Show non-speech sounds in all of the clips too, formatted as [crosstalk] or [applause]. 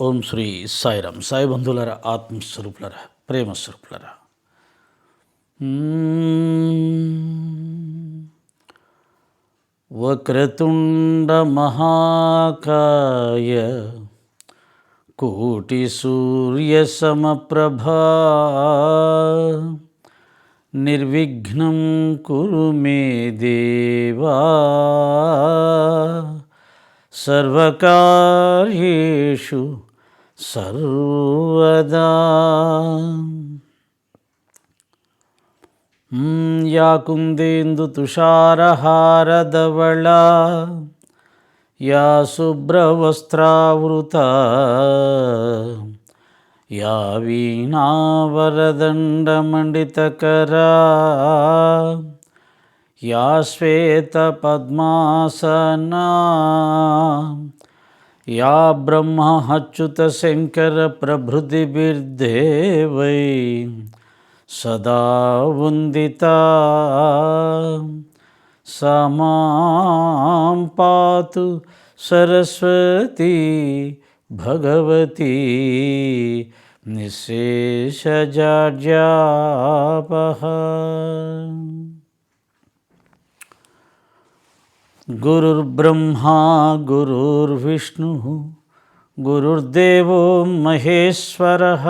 ఓం శ్రీ సాయిరామ్. సాయి బంధువులరా ఆత్మస్వరూపులరా ప్రేమస్వరూపులరా. వక్రతుండ మహాకాయ కోటి సూర్య సమప్రభా నిర్విఘ్నం కురు మే దేవా సర్వకార్యేషు సర్వదా. యా కుందేందు తుషారహారధవళా యా శుభ్రవస్త్రావృత యా వీణావరదండమండితకరా యా శ్వేతపద్మాసనా या ब्रह्माच्युतशङ्करप्रभृतिभिर्देवै सदा वन्दिता। स मां पातु सरस्वती भगवती निःशेषजाड्यापः। गुरुर्ब्रह्मा गुरुर्विष्णुः गुरुर्देवो महेश्वरः।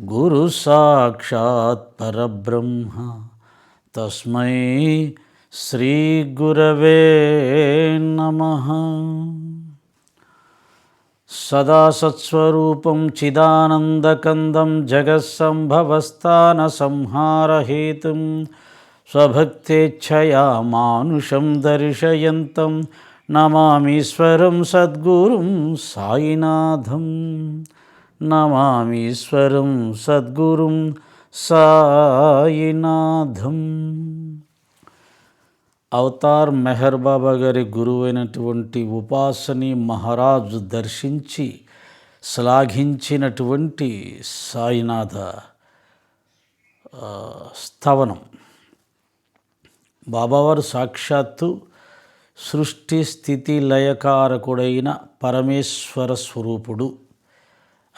गुरुसाक्षात् परब्रह्म तस्मै श्रीगुरवे नमः। सदा सत्स्वरूपं चिदानन्दकन्दं जगत्सम्भवस्थानसंहारहेतुं స్వభక్తేచ్ఛయా మానుషం దర్శయంతం నమామీశ్వరం సద్గురుం సాయినాథం నమామీశ్వరం సద్గురుం సాయినాథం అవతార్ మెహర్ బాబా గారి గురువైనటువంటి ఉపాసని మహారాజు దర్శించి శ్లాఘించినటువంటి సాయినాథ స్థవనం బాబావారు సాక్షాత్తు సృష్టి స్థితి లయకారకుడైన పరమేశ్వర స్వరూపుడు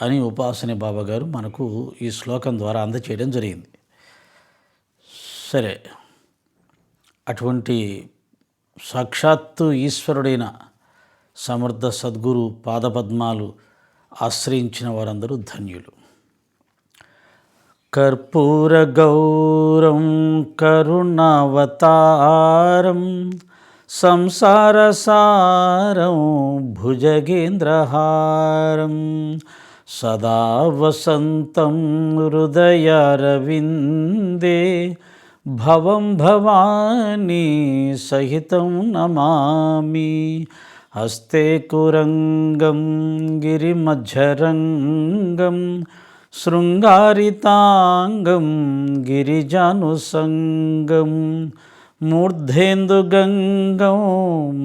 అని ఉపాసని బాబాగారు మనకు ఈ శ్లోకం ద్వారా అందచేయడం జరిగింది. సరే అటువంటి సాక్షాత్తు ఈశ్వరుడైన సమర్థ సద్గురు పాదపద్మాలు ఆశ్రయించిన వారందరూ ధన్యులు. కర్పూరగౌరం కరుణావతారం సంసారసారం భుజగేంద్రహారం సదా వసంతం హృదయారవిందే భవం భవానీ సహితం నమామి హస్తే కురంగం గిరిమధ్యరంగం శృంగారితాంగం గిరిజానుసంగం మూర్ధేందుగంగం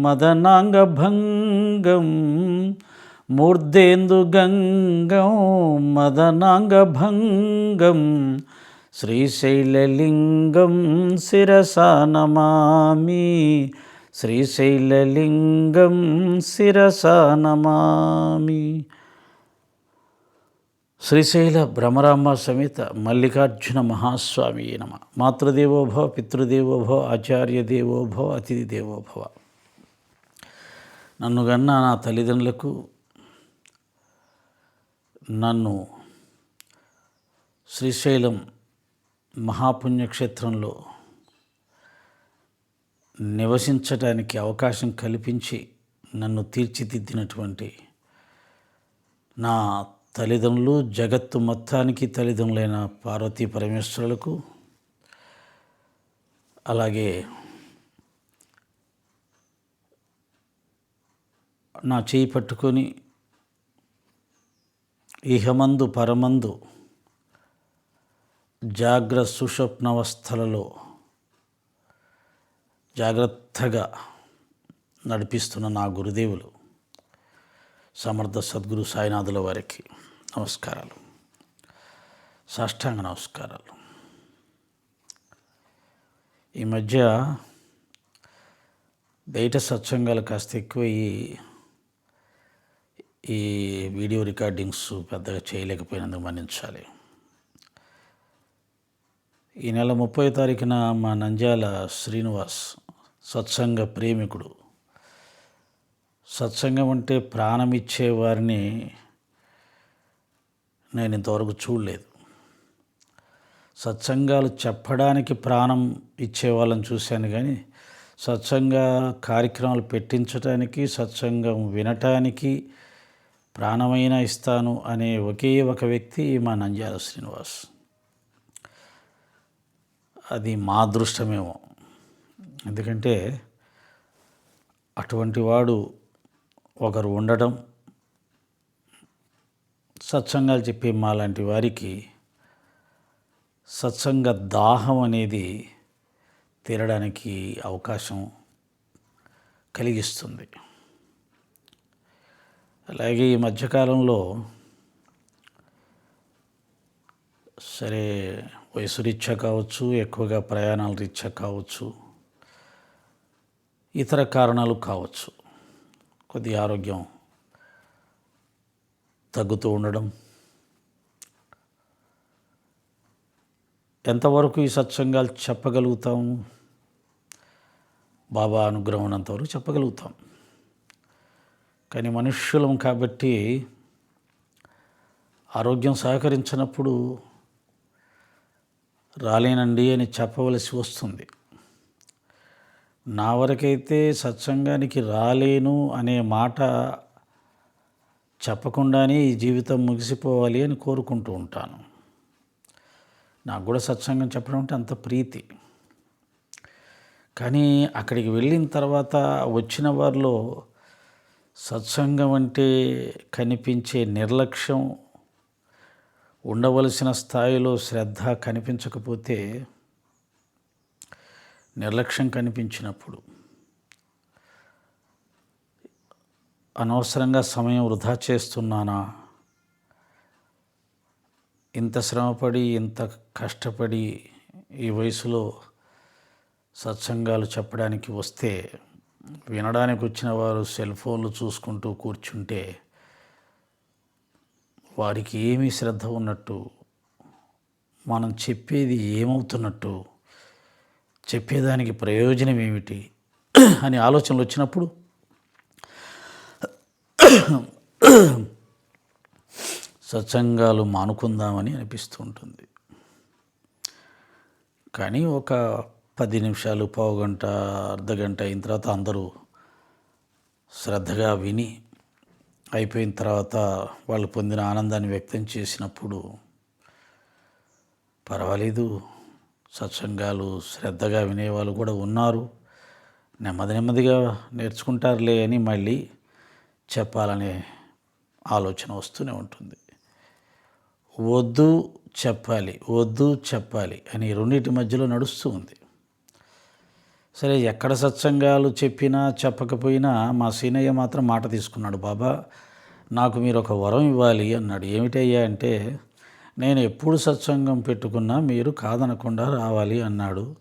మదనాంగభంగం మూర్ధేందుగంగం మదనాంగభంగం శ్రీశైలలింగం శిరసా నమామి శ్రీశైలలింగం శిరసా నమామి శ్రీశైల భ్రమరాంబ సమేత మల్లికార్జున మహాస్వామి నమ. మాతృదేవోభవ పితృదేవోభవ ఆచార్య దేవోభవ అతిథి దేవోభవ నన్ను గన్న నా తల్లిదండ్రులకు నన్ను శ్రీశైలం మహాపుణ్యక్షేత్రంలో నివసించటానికి అవకాశం కల్పించి నన్ను తీర్చిదిద్దినటువంటి నా తల్లిదండ్రులు జగత్తు మొత్తానికి తల్లిదండ్రులైన పార్వతీ పరమేశ్వరులకు అలాగే నా చేయి పట్టుకొని ఇహమందు పరమందు జాగ్ర సుషప్నవస్థలలో జాగ్రత్తగా నడిపిస్తున్న నా గురుదేవులు. సమర్థ సద్గురు సాయినాథుల వారికి నమస్కారాలు. సాష్టాంగ నమస్కారాలు. ఈ మధ్య బయట సత్సంగాలు కాస్త ఎక్కువయ్యి ఈ వీడియో రికార్డింగ్స్ పెద్దగా చేయలేకపోయినందుకు మన్నించాలి. ఈ నెల ముప్పై తారీఖున మా నంద్యాల శ్రీనివాస్ సత్సంగ ప్రేమికుడు సత్సంగం అంటే ప్రాణం ఇచ్చే వారిని నేను ఇంతవరకు చూడలేదు. సత్సంగాలు చెప్పడానికి ప్రాణం ఇచ్చే వాళ్ళని చూశాను కానీ సత్సంగ కార్యక్రమాలు పెట్టించడానికి సత్సంగం వినటానికి ప్రాణమైనా ఇస్తాను అనే ఒకే ఒక వ్యక్తి మా నంజాల శ్రీనివాస్. అది మా అదృష్టమేమో. ఎందుకంటే అటువంటి వాడు ఒకరు ఉండడం సత్సంగాలు చెప్పే మాలాంటి వారికి సత్సంగ దాహం అనేది తీరడానికి అవకాశం కలిగిస్తుంది. అలాగే ఈ మధ్యకాలంలో సరే వయసు రీత్యా కావచ్చు ఎక్కువగా ప్రయాణాల రీత్యా కావచ్చు ఇతర కారణాలు కావచ్చు. కొద్ది ఆరోగ్యం తగ్గుతూ ఉండడం. ఎంతవరకు ఈ సత్సంగాలు చెప్పగలుగుతాము బాబా అనుగ్రహం ఉన్నంతవరకు చెప్పగలుగుతాం. కానీ మనుష్యులం కాబట్టి ఆరోగ్యం సహకరించినప్పుడు రాలేనండి అని చెప్పవలసి వస్తుంది. నా వరకైతే సత్సంగానికి రాలేను అనే మాట చెప్పకుండానే ఈ జీవితం ముగిసిపోవాలి అని కోరుకుంటూ ఉంటాను. నాకు కూడా సత్సంగం చెప్పడం అంటే అంత ప్రీతి. కానీ అక్కడికి వెళ్ళిన తర్వాత వచ్చిన వారిలో సత్సంగం అంటే కనిపించే నిర్లక్ష్యం ఉండవలసిన స్థాయిలో శ్రద్ధ కనిపించకపోతే నిర్లక్ష్యం కనిపించినప్పుడు అనవసరంగా సమయం వృధా చేస్తున్నానా? ఇంత శ్రమపడి ఇంత కష్టపడి ఈ వయసులో సత్సంగాలు చెప్పడానికి వస్తే వినడానికి వచ్చిన వారు సెల్ ఫోన్లు చూసుకుంటూ కూర్చుంటే వారికి ఏమీ శ్రద్ధ ఉన్నట్టు మనం చెప్పేది ఏమవుతున్నట్టు చెప్పేదానికి ప్రయోజనం ఏమిటి అని ఆలోచనలు వచ్చినప్పుడు సత్సంగాలు మానుకుందామని అనిపిస్తూ ఉంటుంది. కానీ ఒక పది నిమిషాలు పావు గంట అర్ధ గంట అయిన తర్వాత అందరూ శ్రద్ధగా విని అయిపోయిన తర్వాత వాళ్ళు పొందిన ఆనందాన్ని వ్యక్తం చేసినప్పుడు పర్వాలేదు సత్సంగాలు శ్రద్ధగా వినేవాళ్ళు కూడా ఉన్నారు. నెమ్మది నెమ్మదిగా నేర్చుకుంటారులే అని మళ్ళీ చెప్పాలనే ఆలోచన వస్తూనే ఉంటుంది. వద్దు చెప్పాలి వద్దు చెప్పాలి అని రెండింటి మధ్యలో నడుస్తూ ఉంది. సరే ఎక్కడ సత్సంగాలు చెప్పినా చెప్పకపోయినా మా సీనయ్య మాత్రం మాట తీసుకున్నాడు బాబా నాకు మీరు ఒక వరం ఇవ్వాలి అన్నాడు. ఏమిటయ్యా? అంటే నేను ఎప్పుడు సత్సంగం పెట్టుకున్నా మీరు కాదనకుండా రావాలి అన్నాడు.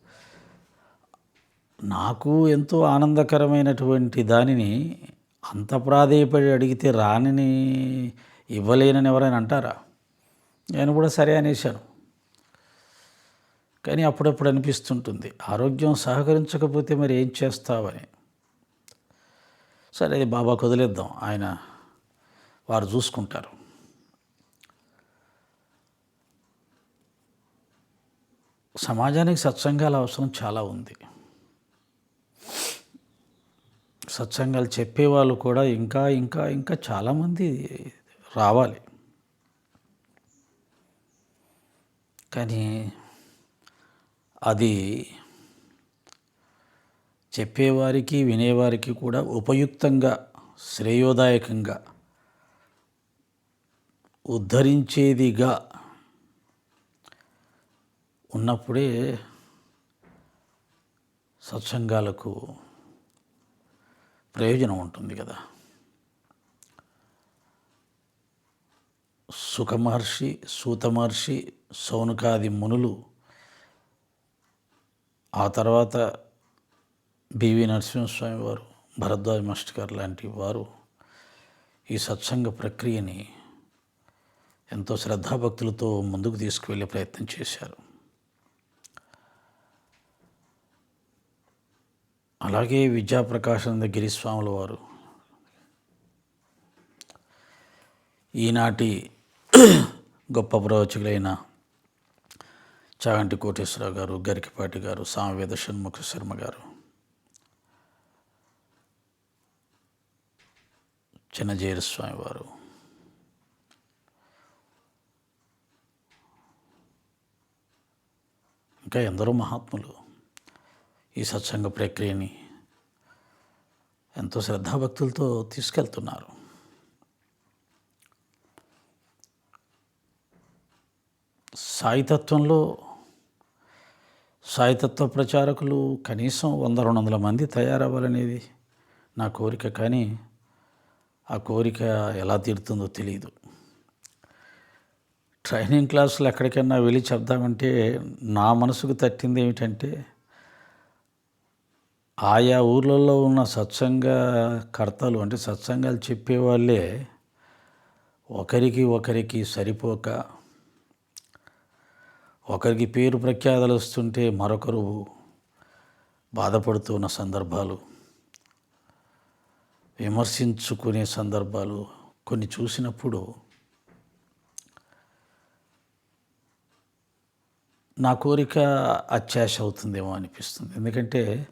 నాకు ఎంతో ఆనందకరమైనటువంటి దానిని అంత ప్రాధేయపడి అడిగితే రానిని ఇవ్వలేనని ఎవరైనా అంటారా? నేను కూడా సరే అనేశాను. కానీ అప్పుడప్పుడు అనిపిస్తుంటుంది ఆరోగ్యం సహకరించకపోతే మరి ఏం చేస్తావని. సరే అది బాబా కుదిలేద్దాం ఆయన వారు చూసుకుంటారు. సమాజానికి సత్సంగాల అవసరం చాలా ఉంది. సత్సంగాలు చెప్పేవాళ్ళు కూడా ఇంకా ఇంకా ఇంకా చాలామంది రావాలి. కానీ అది చెప్పేవారికి వినేవారికి కూడా ఉపయుక్తంగా శ్రేయోదాయకంగా ఉద్ధరించేదిగా ఉన్నప్పుడే సత్సంగాలకు ప్రయోజనం ఉంటుంది కదా. సుఖమహర్షి సూతమహర్షి సౌనకాది మునులు ఆ తర్వాత బివి నరసింహస్వామి వారు భరద్వాజ్ మాస్టర్ గారు లాంటి వారు ఈ సత్సంగ ప్రక్రియని ఎంతో శ్రద్ధాభక్తులతో ముందుకు తీసుకువెళ్ళే ప్రయత్నం చేశారు. అలాగే విద్యాప్రకాశానంద గిరిస్వాముల వారు. ఈనాటి [clears throat] గొప్ప ప్రవచకులైన చాగంటి కోటేశ్వరరావు గారు గరికపాటి గారు సామవేద షణ్ముఖ శర్మ గారు చిన్నజీర స్వామి వారు ఇంకా ఎందరో మహాత్ములు. ఈ సత్సంగ ప్రక్రియని ఎంతో శ్రద్ధాభక్తులతో తీసుకెళ్తున్నారు. సాయితత్వంలో సాయితత్వ ప్రచారకులు కనీసం వంద రెండు వందల మంది తయారవ్వాలనేది నా కోరిక కానీ ఆ కోరిక ఎలా తీరుతుందో తెలియదు ట్రైనింగ్ క్లాసులు ఎక్కడికైనా వెళ్ళి చెప్దామంటే నా మనసుకు తట్టింది ఏమిటంటే ఆయా ఊర్లలో ఉన్న సత్సంగ కర్తలు అంటే సత్సంగాలు చెప్పేవాళ్ళే ఒకరికి ఒకరికి సరిపోక ఒకరికి పేరు ప్రఖ్యాతలు వస్తుంటే మరొకరు బాధపడుతున్న సందర్భాలు విమర్శించుకునే సందర్భాలు కొన్ని చూసినప్పుడు నా కోరిక అత్యాశ అవుతుందేమో అనిపిస్తుంది. ఎందుకంటే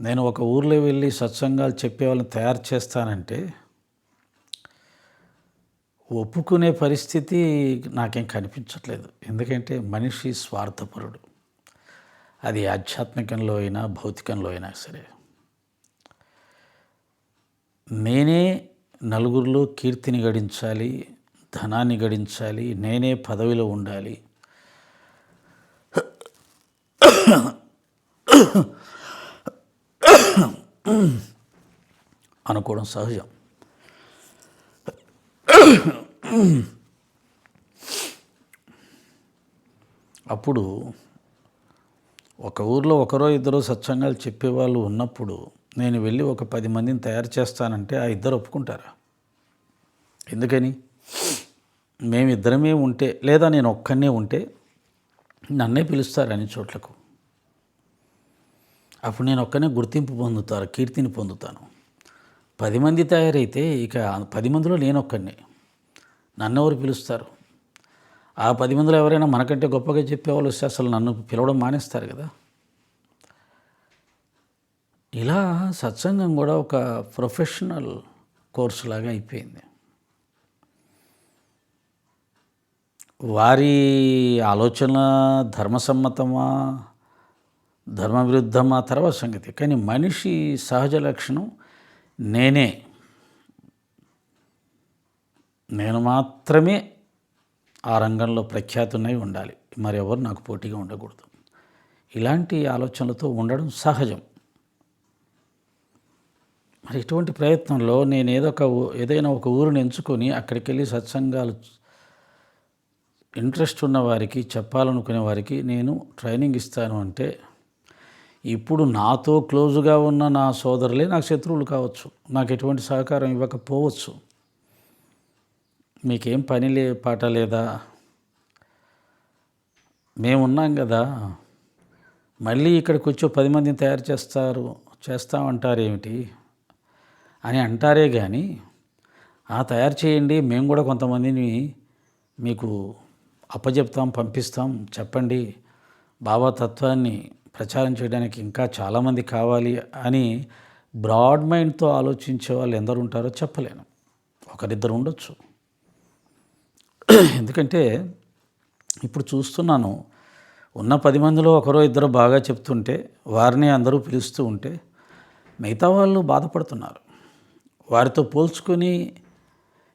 నేను ఒక ఊర్లో వెళ్ళి సత్సంగాలు చెప్పే వాళ్ళని తయారు చేస్తానంటే ఒప్పుకునే పరిస్థితి నాకేం కనిపించట్లేదు. ఎందుకంటే మనిషి స్వార్థపరుడు. అది ఆధ్యాత్మికంలో అయినా భౌతికంలో అయినా సరే. నేనే నలుగురిలో కీర్తిని గడించాలి ధనాన్ని గడించాలి నేనే పదవిలో ఉండాలి. అనుకోవడం సహజం. అప్పుడు ఒక ఊర్లో ఒకరో ఇద్దరు సత్సంగాలు చెప్పేవాళ్ళు ఉన్నప్పుడు నేను వెళ్ళి ఒక పది మందిని తయారు చేస్తానంటే ఆ ఇద్దరు ఒప్పుకుంటారా? ఎందుకని? మేమిద్దరమే ఉంటే లేదా నేను ఒక్కనే ఉంటే నన్నే పిలుస్తారు అన్ని చోట్లకు. అప్పుడు నేను ఒక్కనే గుర్తింపు పొందుతారు కీర్తిని పొందుతాను. పది మంది తయారైతే ఇక పది మందిలో నేను ఒక్కడిని నన్ను ఎవరు పిలుస్తారు? ఆ పది మందిలో ఎవరైనా మనకంటే గొప్పగా చెప్పేవాళ్ళు వస్తే అసలు నన్ను పిలవడం మానేస్తారు కదా. ఇలా సత్సంగం కూడా ఒక ప్రొఫెషనల్ కోర్సు లాగా అయిపోయింది. వారి ఆలోచన ధర్మసమ్మతమా ధర్మ విరుద్ధమా తర్వాత సంగతి. కానీ మనిషి సహజ లక్షణం నేనే. నేను మాత్రమే ఆ రంగంలో ప్రఖ్యాతున్నై ఉండాలి. మరెవరు నాకు పోటీగా ఉండకూడదు. ఇలాంటి ఆలోచనలతో ఉండడం సహజం. మరి ఇటువంటి ప్రయత్నంలో నేను ఏదో ఒక ఏదైనా ఒక ఊరిని ఎంచుకొని అక్కడికి వెళ్ళి సత్సంగాలు ఇంట్రెస్ట్ ఉన్న వారికి చెప్పాలనుకునే వారికి నేను ట్రైనింగ్ ఇస్తాను అంటే ఇప్పుడు నాతో క్లోజ్గా ఉన్న నా సోదరులే నాకు శత్రువులు కావచ్చు. నాకు ఎటువంటి సహకారం ఇవ్వకపోవచ్చు. మీకేం పని లే పాట లేదా? మేమున్నాం కదా. మళ్ళీ ఇక్కడికి వచ్చి పది మందిని తయారు చేస్తారు చేస్తామంటారేమిటి? అని అంటారే కానీ ఆ తయారు చేయండి మేము కూడా కొంతమందిని మీకు అప్పచెప్తాం పంపిస్తాం చెప్పండి. బాబా తత్వాన్ని ప్రచారం చేయడానికి ఇంకా చాలామంది కావాలి అని బ్రాడ్ మైండ్తో ఆలోచించే వాళ్ళు ఎందరు ఉంటారో చెప్పలేను. ఒకరిద్దరు ఉండొచ్చు. ఎందుకంటే ఇప్పుడు చూస్తున్నాను ఉన్న పది మందిలో ఒకరో ఇద్దరు బాగా చెప్తుంటే వారిని అందరూ పిలుస్తూ ఉంటే మిగతా వాళ్ళు బాధపడుతున్నారు. వారితో పోల్చుకొని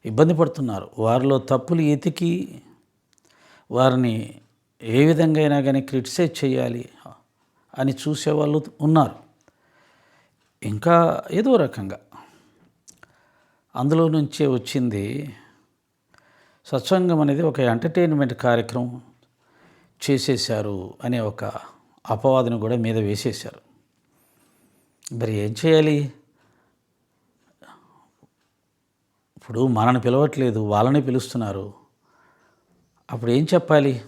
ఇబ్బంది పడుతున్నారు. వారిలో తప్పులు ఎతికి వారిని ఏ విధంగా అయినా కానీ క్రిటిసైజ్ చేయాలి అని చూసేవాళ్ళు ఉన్నారు. ఇంకా ఏదో రకంగా అందులో నుంచే వచ్చింది సత్సంగం అనేది ఒక ఎంటర్టైన్మెంట్ కార్యక్రమం చేసేశారు అనే ఒక అపవాదును కూడా మీద వేసేశారు. మరి ఏం చేయాలి? ఇప్పుడు మనని పిలవట్లేదు వాళ్ళని పిలుస్తున్నారు. అప్పుడు ఏం చెప్పాలి?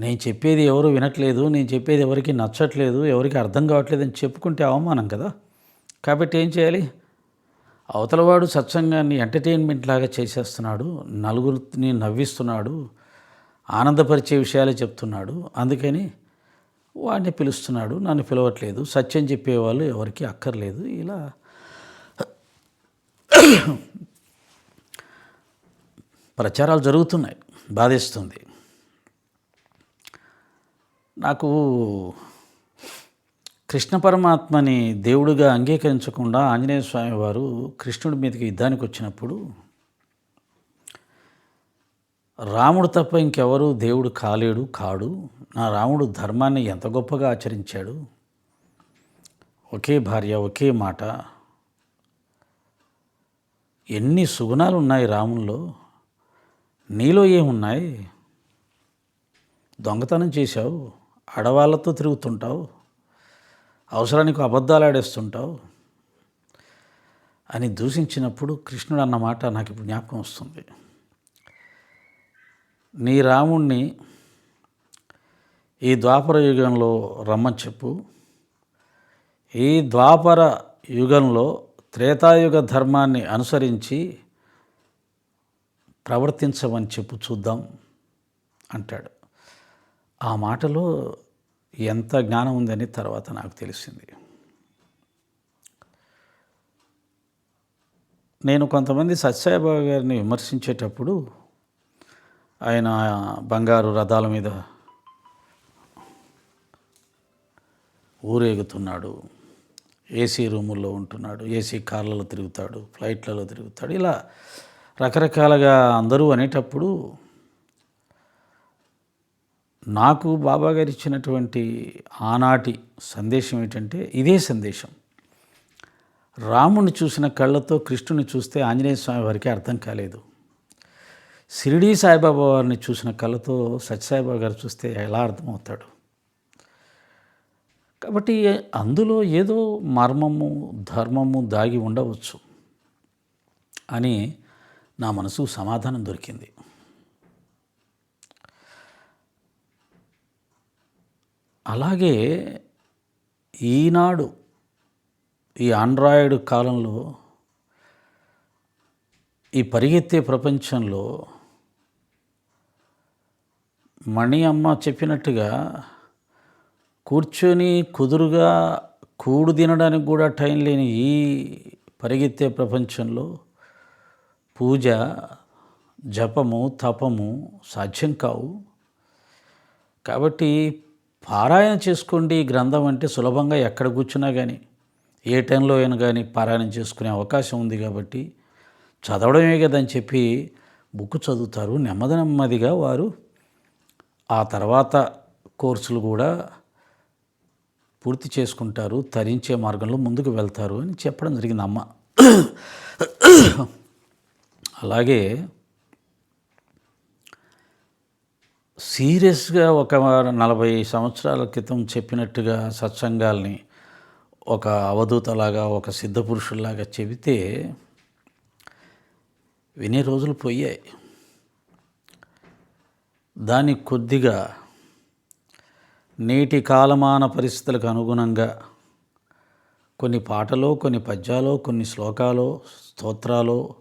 నేను చెప్పేది ఎవరు వినట్లేదు నేను చెప్పేది ఎవరికి నచ్చట్లేదు ఎవరికి అర్థం కావట్లేదు అని చెప్పుకుంటే అవమానం కదా. కాబట్టి ఏం చేయాలి? అవతలవాడు సత్సంగాన్ని ఎంటర్టైన్మెంట్ లాగా చేసేస్తున్నాడు నలుగురిని నవ్విస్తున్నాడు ఆనందపరిచే విషయాలే చెప్తున్నాడు. అందుకని వాడిని పిలుస్తున్నాడు నన్ను పిలవట్లేదు సత్యం చెప్పేవాళ్ళు ఎవరికి అక్కర్లేదు ఇలా ప్రచారాలు జరుగుతున్నాయి బాధేస్తుంది. నాకు కృష్ణ పరమాత్మని దేవుడిగా అంగీకరించకుండా ఆంజనేయ స్వామి వారు కృష్ణుడి మీదకి యుద్ధానికి వచ్చినప్పుడు రాముడు తప్ప ఇంకెవరు దేవుడు కాలేడు కాడు. నా రాముడు ధర్మాన్ని ఎంత గొప్పగా ఆచరించాడు? ఒకే భార్య ఒకే మాట. ఎన్ని సుగుణాలు ఉన్నాయి రాముల్లో. నీలో ఏమున్నాయి? దొంగతనం చేశావు. ఆడవాళ్ళతో తిరుగుతుంటావు అవసరానికి అబద్ధాలు ఆడేస్తుంటావు అని దూషించినప్పుడు కృష్ణుడు అన్న మాట నాకు ఇప్పుడు జ్ఞాపకం వస్తుంది. నీ రాముణ్ణి ఈ ద్వాపర యుగంలో రమ్మని చెప్పు. ఈ ద్వాపర యుగంలో త్రేతాయుగ ధర్మాన్ని అనుసరించి ప్రవర్తించమని చెప్పు చూద్దాం అంటాడు. ఆ మాటలో ఎంత జ్ఞానం ఉందని తర్వాత నాకు తెలిసింది. నేను కొంతమంది సత్యసాయిబాబా గారిని విమర్శించేటప్పుడు ఆయన బంగారు రథాల మీద ఊరేగుతున్నాడు. ఏసీ రూముల్లో ఉంటున్నాడు. ఏసీ కార్లలో తిరుగుతాడు. ఫ్లైట్లలో తిరుగుతాడు. ఇలా రకరకాలుగా అందరూ అనేటప్పుడు నాకు బాబా గారు ఇచ్చినటువంటి ఆనాటి సందేశం ఏంటంటే ఇదే సందేశం. రాముని చూసిన కళ్ళతో కృష్ణుని చూస్తే ఆంజనేయ స్వామి వారికి అర్థం కాలేదు. షిరిడీ సాయిబాబా వారిని చూసిన కళ్ళతో సత్యసాయిబాబా గారు చూస్తే ఎలా అర్థమవుతాడు? కాబట్టి అందులో ఏదో మర్మము ధర్మము దాగి ఉండవచ్చు అని నా మనసు సమాధానం దొరికింది. అలాగే ఈనాడు ఈ ఆండ్రాయిడ్ కాలంలో ఈ పరిగెత్తే ప్రపంచంలో మణి అమ్మ చెప్పినట్టుగా కూర్చొని కుదురుగా కూడు తినడానికి కూడా టైం లేని ఈ పరిగెత్తే ప్రపంచంలో పూజ జపము తపము సాధ్యం కావు. కాబట్టి పారాయణ చేసుకోండి ఈ గ్రంథం అంటే సులభంగా ఎక్కడ కూర్చున్నా కానీ ఏ టైంలో అయినా కానీ పారాయణం చేసుకునే అవకాశం ఉంది కాబట్టి చదవడమే కదని చెప్పి బుక్ చదువుతారు. నెమ్మది నెమ్మదిగా వారు ఆ తర్వాత కోర్సులు కూడా పూర్తి చేసుకుంటారు తరించే మార్గంలో ముందుకు వెళ్తారు అని చెప్పడం జరిగింది అమ్మ. అలాగే సీరియస్గా ఒక నలభై సంవత్సరాల క్రితం చెప్పినట్టుగా సత్సంగాల్ని ఒక అవధూతలాగా ఒక సిద్ధపురుషుల్లాగా చెబితే వినే రోజులు పోయాయి. దాని కొద్దిగా నేటి కాలమాన పరిస్థితులకు అనుగుణంగా కొన్ని పాటలో కొన్ని పద్యాలో కొన్ని శ్లోకాలు స్తోత్రాలు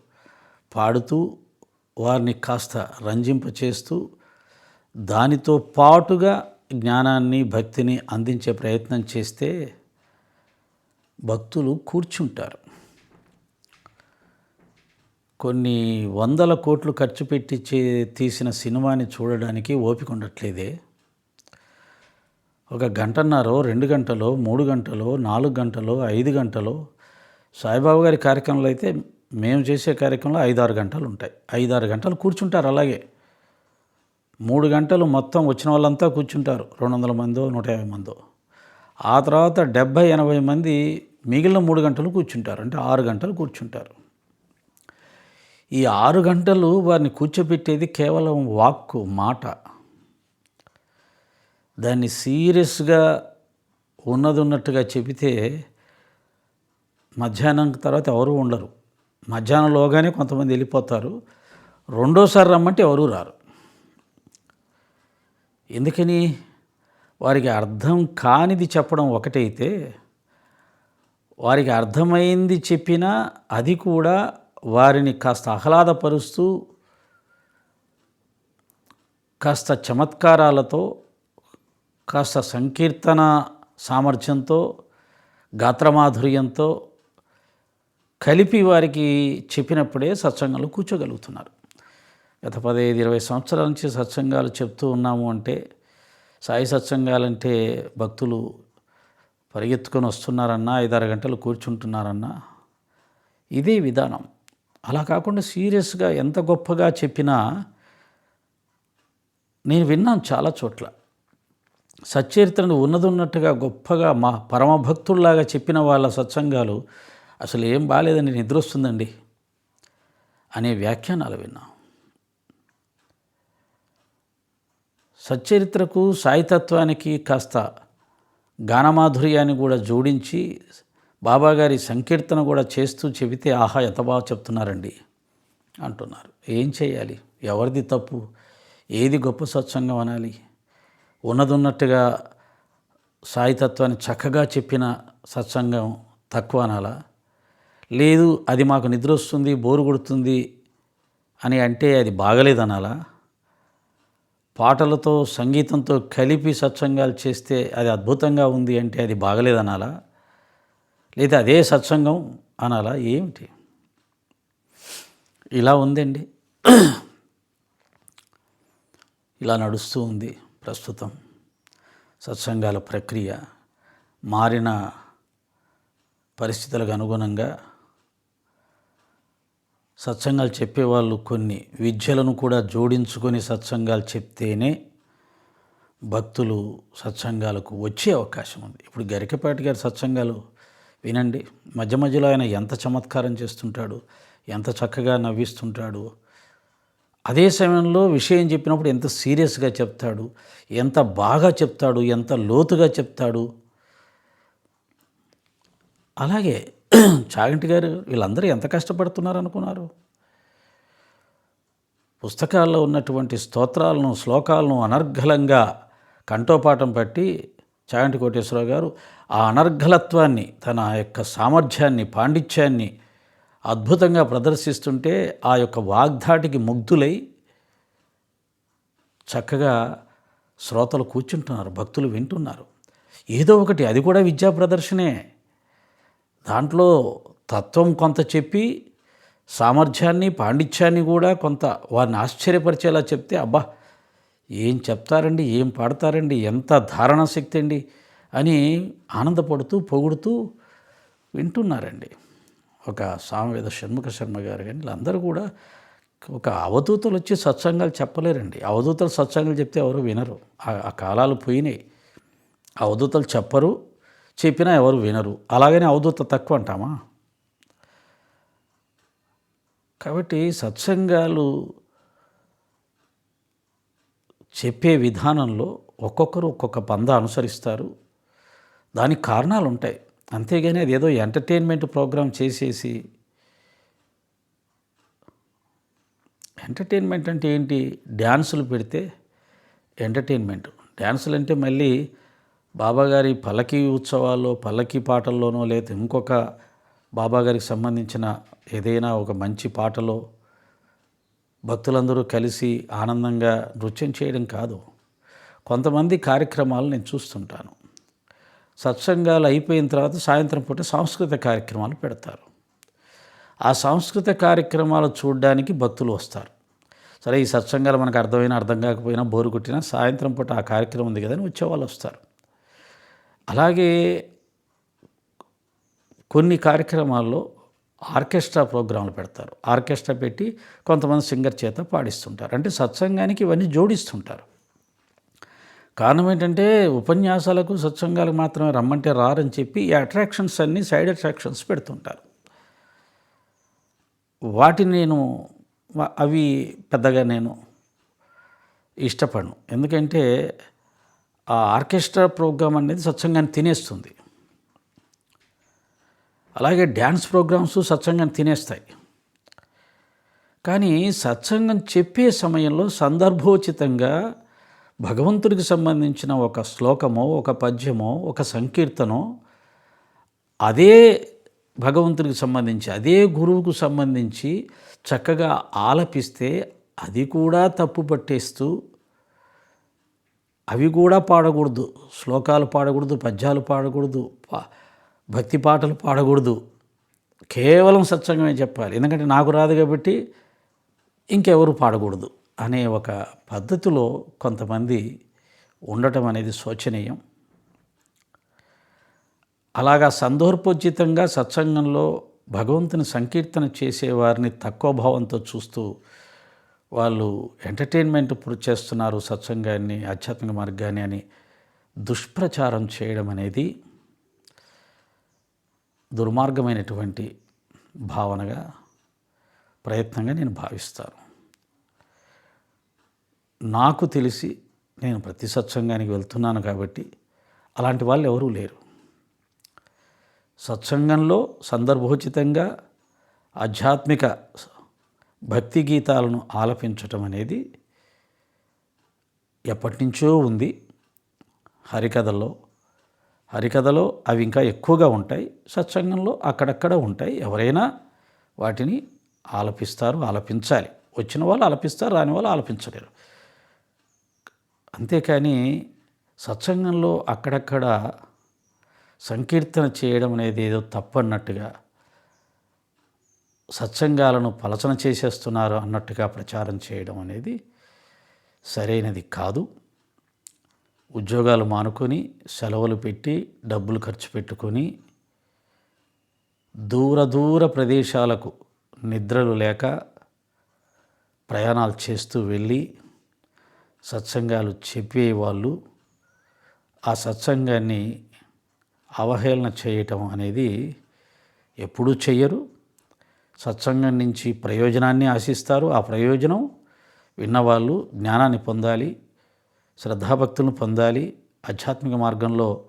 పాడుతూ వారిని కాస్త రంజింపచేస్తూ దానితో పాటుగా జ్ఞానాన్ని భక్తిని అందించే ప్రయత్నం చేస్తే భక్తులు కూర్చుంటారు. కొన్ని వందల కోట్లు ఖర్చు పెట్టి చే తీసిన సినిమాని చూడడానికి ఓపిక ఉండట్లేదే. ఒక గంటన్నర రెండు గంటలో మూడు గంటలో నాలుగు గంటలో ఐదు గంటలో సాయిబాబు గారి కార్యక్రమంలో అయితే మేము చేసే కార్యక్రమంలో ఐదారు గంటలు ఉంటాయి. ఐదారు గంటలు కూర్చుంటారు అలాగే. మూడు గంటలు మొత్తం వచ్చిన వాళ్ళంతా కూర్చుంటారు. రెండు వందల మందో నూట యాభై మందో. ఆ తర్వాత డెబ్భై ఎనభై మంది మిగిలిన మూడు గంటలు కూర్చుంటారు. అంటే ఆరు గంటలు కూర్చుంటారు. ఈ ఆరు గంటలు వారిని కూర్చోబెట్టేది కేవలం వాక్కు మాట. దాన్ని సీరియస్గా ఉన్నది ఉన్నట్టుగా చెబితే మధ్యాహ్నం తర్వాత ఎవరు ఉండరు. మధ్యాహ్నంలోగానే కొంతమంది వెళ్ళిపోతారు. రెండోసారి రమ్మంటే ఎవరూ రారు. ఎందుకని? వారికి అర్థం కానిది చెప్పడం ఒకటైతే వారికి అర్థమైంది చెప్పినా అది కూడా వారిని కాస్త ఆహ్లాదపరుస్తూ కాస్త చమత్కారాలతో కాస్త సంకీర్తన సామర్థ్యంతో గాత్రమాధుర్యంతో కలిపి వారికి చెప్పినప్పుడే సత్సంగంలో కూర్చోగలుగుతున్నారు. గత పదహైదు ఇరవై సంవత్సరాల నుంచి సత్సంగాలు చెప్తూ ఉన్నాము అంటే సాయి సత్సంగాలంటే భక్తులు పరిగెత్తుకొని వస్తున్నారన్నా ఐదారు గంటలు కూర్చుంటున్నారన్నా ఇదే విధానం. అలా కాకుండా సీరియస్గా ఎంత గొప్పగా చెప్పినా నేను విన్నాను చాలా చోట్ల. సచ్చరిత్రను ఉన్నది ఉన్నట్టుగా గొప్పగా మా పరమభక్తుల్లాగా చెప్పిన వాళ్ళ సత్సంగాలు అసలు ఏం బాగాలేదని నిద్ర వస్తుందండి అనే వ్యాఖ్యానాలు విన్నాం. సచ్చరిత్రకు సాయితత్వానికి కాస్త గానమాధుర్యాన్ని కూడా జోడించి బాబాగారి సంకీర్తన కూడా చేస్తూ చెబితే ఆహా ఎంత బాగా చెప్తున్నారండి అంటున్నారు. ఏం చేయాలి? ఎవరిది తప్పు? ఏది గొప్ప సత్సంగం అనాలి? ఉన్నదున్నట్టుగా సాయితత్వాన్ని చక్కగా చెప్పిన సత్సంగం తక్కువ అనాలా? లేదు అది మాకు నిద్ర వస్తుంది బోరు కొడుతుంది అని అంటే అది బాగలేదనాలా? పాటలతో సంగీతంతో కలిపి సత్సంగాలు చేస్తే అది అద్భుతంగా ఉంది అంటే అది బాగలేదనాలా? లేదా అదే సత్సంగం అనాలా? ఏమిటి? ఇలా ఉందండి. ఇలా నడుస్తూ ఉంది ప్రస్తుతం సత్సంగాల ప్రక్రియ. మారిన పరిస్థితులకు అనుగుణంగా సత్సంగాలు చెప్పేవాళ్ళు కొన్ని. విద్యలను కూడా జోడించుకొని సత్సంగాలు చెప్తేనే భక్తులు సత్సంగాలకు వచ్చే అవకాశం ఉంది. ఇప్పుడు గరికపాటి గారి సత్సంగాలు వినండి. మధ్య మధ్యలో ఆయన ఎంత చమత్కారం చేస్తుంటాడు ఎంత చక్కగా నవ్విస్తుంటాడు అదే సమయంలో విషయం చెప్పినప్పుడు ఎంత సీరియస్గా చెప్తాడు ఎంత బాగా చెప్తాడు ఎంత లోతుగా చెప్తాడు అలాగే [clears throat] చాగంటి గారు వీళ్ళందరూ ఎంత కష్టపడుతున్నారు అనుకున్నారు పుస్తకాల్లో ఉన్నటువంటి స్తోత్రాలను శ్లోకాలను అనర్ఘలంగా కంఠోపాఠం పట్టి చాగంటి కోటేశ్వరరావు గారు ఆ అనర్ఘలత్వాన్ని తన యొక్క సామర్థ్యాన్ని పాండిత్యాన్ని అద్భుతంగా ప్రదర్శిస్తుంటే ఆ యొక్క వాగ్ధాటికి ముగ్ధులై చక్కగా శ్రోతలు కూర్చుంటున్నారు భక్తులు వింటున్నారు. ఏదో ఒకటి అది కూడా విద్యా ప్రదర్శనే. దాంట్లో తత్వం కొంత చెప్పి సామర్థ్యాన్ని పాండిత్యాన్ని కూడా కొంత వారిని ఆశ్చర్యపరిచేలా చెప్తే అబ్బా ఏం చెప్తారండి ఏం పాడతారండి ఎంత ధారణ శక్తి అండి అని ఆనందపడుతూ పొగుడుతూ వింటున్నారండి. ఒక సామవేద షణ్ముఖ శర్మ గారు కానీ వీళ్ళందరూ కూడా ఒక అవధూతలు వచ్చి సత్సంగాలు చెప్పలేరండి. అవధూతలు సత్సంగాలు చెప్తే ఎవరు వినరు. ఆ కాలాలు పోయినాయి. అవధూతలు చెప్పరు. చెప్పినా ఎవరు వినరు. అలాగనే అవధూత తక్కువ అంటామా? కాబట్టి సత్సంగాలు చెప్పే విధానంలో ఒక్కొక్కరు ఒక్కొక్క పంద అనుసరిస్తారు. దానికి కారణాలు ఉంటాయి అంతేగాని అది ఏదో ఎంటర్టైన్మెంట్ ప్రోగ్రాం చేసేసి ఎంటర్టైన్మెంట్ అంటే ఏంటి? డ్యాన్సులు పెడితే ఎంటర్టైన్మెంట్. డ్యాన్సులు అంటే మళ్ళీ బాబాగారి పల్లకి ఉత్సవాల్లో పల్లకి పాటల్లోనో లేదా ఇంకొక బాబాగారికి సంబంధించిన ఏదైనా ఒక మంచి పాటలో భక్తులందరూ కలిసి ఆనందంగా నృత్యం చేయడం కాదు. కొంతమంది కార్యక్రమాలు నేను చూస్తుంటాను. సత్సంగాలు అయిపోయిన తర్వాత సాయంత్రం పూట సాంస్కృతిక కార్యక్రమాలు పెడతారు. ఆ సాంస్కృతిక కార్యక్రమాలు చూడడానికి భక్తులు వస్తారు. సరే ఈ సత్సంగాలు మనకు అర్థమైనా అర్థం కాకపోయినా బోరు కొట్టినా సాయంత్రం పూట ఆ కార్యక్రమం ఉంది కదా అని వచ్చేవాళ్ళు వస్తారు. అలాగే కొన్ని కార్యక్రమాల్లో ఆర్కెస్ట్రా ప్రోగ్రాంలు పెడతారు. ఆర్కెస్ట్రా పెట్టి కొంతమంది సింగర్ చేత పాడిస్తుంటారు. అంటే సత్సంగానికి ఇవన్నీ జోడిస్తుంటారు. కారణం ఏంటంటే ఉపన్యాసాలకు సత్సంగాలకు మాత్రమే రమ్మంటే రారని చెప్పి ఈ అట్రాక్షన్స్ అన్నీ సైడ్ అట్రాక్షన్స్ పెడుతుంటారు. వాటిని నేను అవి పెద్దగా నేను ఇష్టపడను. ఎందుకంటే ఆ ఆర్కెస్ట్రా ప్రోగ్రామ్ అనేది సత్సంగాన్ని తినేస్తుంది. అలాగే డ్యాన్స్ ప్రోగ్రామ్స్ సత్సంగాన్ని తినేస్తాయి. కానీ సత్సంగం చెప్పే సమయంలో సందర్భోచితంగా భగవంతుడికి సంబంధించిన ఒక శ్లోకమో ఒక పద్యమో ఒక సంకీర్తనో అదే భగవంతుడికి సంబంధించి అదే గురువుకు సంబంధించి చక్కగా ఆలపిస్తే అది కూడా తప్పు పట్టేస్తూ అవి కూడా పాడకూడదు. శ్లోకాలు పాడకూడదు పద్యాలు పాడకూడదు పా- భక్తి పాటలు పాడకూడదు. కేవలం సత్సంగమే చెప్పాలి. ఎందుకంటే నాకు రాదు కాబట్టి ఇంకెవరు పాడకూడదు అనే ఒక పద్ధతిలో కొంతమంది ఉండటం అనేది శోచనీయం. అలాగా సందర్భోచితంగా సత్సంగంలో భగవంతుని సంకీర్తన చేసేవారిని తక్కువ భావంతో చూస్తూ వాళ్ళు ఎంటర్టైన్మెంట్ చేస్తున్నారు సత్సంగాన్ని ఆధ్యాత్మిక మార్గాన్ని అని దుష్ప్రచారం చేయడం అనేది దుర్మార్గమైనటువంటి భావనగా ప్రయత్నంగా నేను భావిస్తాను. నాకు తెలిసి నేను ప్రతి సత్సంగానికి వెళ్తున్నాను కాబట్టి అలాంటి వాళ్ళు ఎవరూ లేరు. సత్సంగంలో సందర్భోచితంగా ఆధ్యాత్మిక భక్తి గీతాలను ఆలపించటం అనేది ఎప్పటి నుంచో ఉంది. హరికథల్లో హరికథలో అవి ఇంకా ఎక్కువగా ఉంటాయి. సత్సంగంలో అక్కడక్కడ ఉంటాయి. ఎవరైనా వాటిని ఆలపిస్తారు ఆలపించాలి. వచ్చిన వాళ్ళు ఆలపిస్తారు రాని వాళ్ళు ఆలపించలేరు. అంతేకాని సత్సంగంలో అక్కడక్కడ సంకీర్తన చేయడం అనేది ఏదో తప్పన్నట్టుగా సత్సంగాలను పలచన చేసేస్తున్నారు అన్నట్టుగా ప్రచారం చేయడం అనేది సరైనది కాదు. ఉద్యోగాలు మానుకొని సెలవులు పెట్టి డబ్బులు ఖర్చు పెట్టుకొని దూర దూర ప్రదేశాలకు నిద్రలు లేక ప్రయాణాలు చేస్తూ వెళ్ళి సత్సంగాలు చెప్పే వాళ్ళు ఆ సత్సంగాన్ని అవహేళన చేయటం అనేది ఎప్పుడూ చెయ్యరు. సత్సంగం నుంచి ప్రయోజనాన్ని ఆశిస్తారు. ఆ ప్రయోజనం విన్నవాళ్ళు జ్ఞానాన్ని పొందాలి శ్రద్ధాభక్తులను పొందాలి ఆధ్యాత్మిక మార్గంలో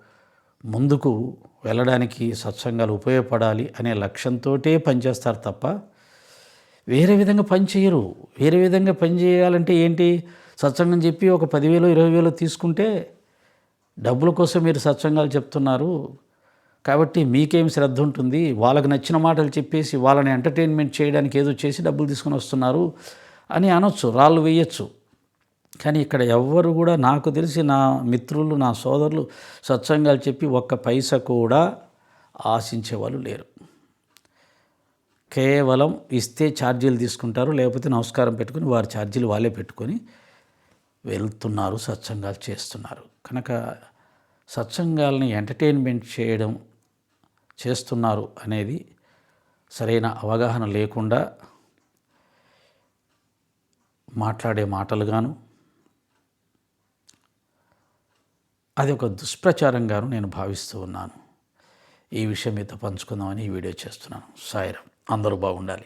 ముందుకు వెళ్ళడానికి సత్సంగాలు ఉపయోగపడాలి అనే లక్ష్యంతో పనిచేస్తారు తప్ప వేరే విధంగా పని చేయరు. వేరే విధంగా పని చేయాలంటే ఏంటి? సత్సంగం చెప్పి ఒక పదివేలు ఇరవై వేలు తీసుకుంటే డబ్బుల కోసం మీరు సత్సంగాలు చెప్తున్నారు. కాబట్టి మీకేం శ్రద్ధ ఉంటుంది వాళ్ళకి నచ్చిన మాటలు చెప్పేసి వాళ్ళని ఎంటర్టైన్మెంట్ చేయడానికి ఏదో చేసి డబ్బులు తీసుకొని వస్తున్నారు అని అనొచ్చు రాళ్ళు వేయచ్చు. కానీ ఇక్కడ ఎవ్వరు కూడా నాకు తెలిసి నా మిత్రులు నా సోదరులు సత్సంగాలు చెప్పి ఒక్క పైసా కూడా ఆశించే వాళ్ళు లేరు. కేవలం ఇస్తే ఛార్జీలు తీసుకుంటారు లేకపోతే నమస్కారం పెట్టుకుని వారి ఛార్జీలు వాళ్ళే పెట్టుకొని వెళ్తున్నారు సత్సంగాలు చేస్తున్నారు. కనుక సత్సంగాల్ని ఎంటర్టైన్మెంట్ చేయడం చేస్తున్నారు అనేది సరైన అవగాహన లేకుండా మాట్లాడే మాటలుగాను అది ఒక దుష్ప్రచారంగాను నేను భావిస్తూ ఉన్నాను. ఈ విషయం మీతో పంచుకుందామని ఈ వీడియో చేస్తున్నాను. సాయిరం. అందరూ బాగుండాలి.